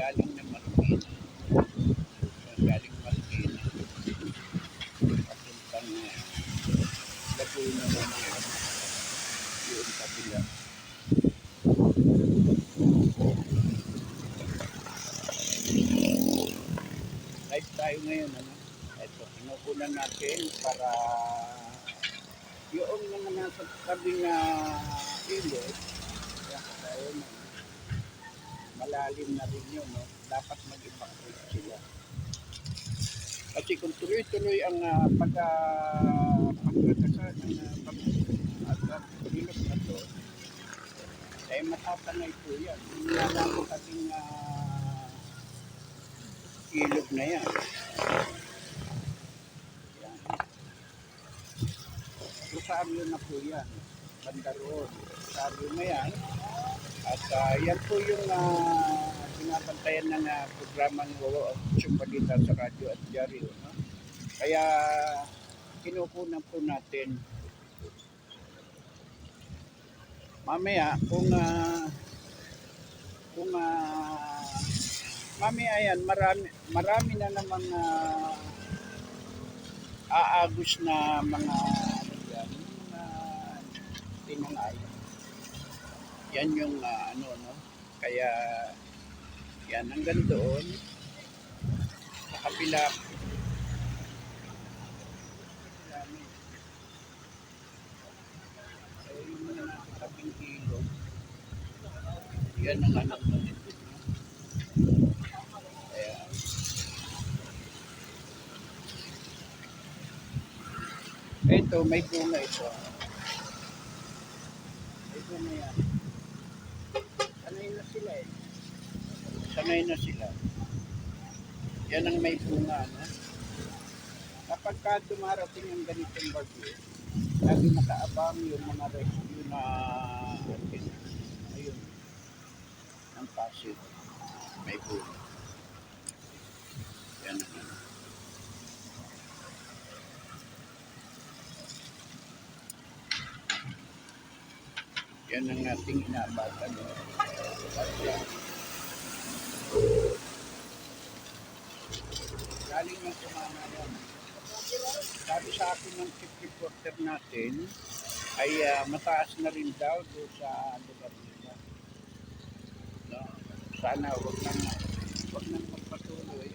galing ng Marikina. Yung galing Marikina. Papuntang eh, Laguna Romeo. Yung kabila. Live tayo ngayon. Ano? Ito, kinukunan natin para yung mga nasa tabi na ilog eh, malalim na rin yun, no? dapat mag-evacuate sila. Kasi kung tuloy-tuloy ang uh, pagka pagkakasa ng uh, pag at uh, ilog na to, ay matatanay po yan. Namin kasing uh, ilog na yan. yan. Rosario na po yan. Banda roon. Rosario na yan. At ah, yan po yung uh, binabantayan ng uh, programang uh, Balita sa radyo at dyaryo. No? Kaya kinukunan po natin mamaya kung ah, kung ah, mamaya yan marami marami na namang ah, aagos na mga ano yan, mga tinangay yan yung ah, ano no kaya yan hanggang doon Marami. So, yung yan ang anak mo. Kaya, ito, may bunga ito. May bunga yan. Sanay na sila eh. Sanay na sila. Yan ang may bunga, no? Kapag ka dumarating ang ganitong bagyo, lagi nakaabang yung mga rescue na ayun ng Pasig may bunga yan ang ano yan ang ating inaabatan galing ng kumana yan sabi sa akin ng chief reporter natin ay ah, mataas na rin daw doon sa lugar. No? Sana wag nang wag nang magpatuloy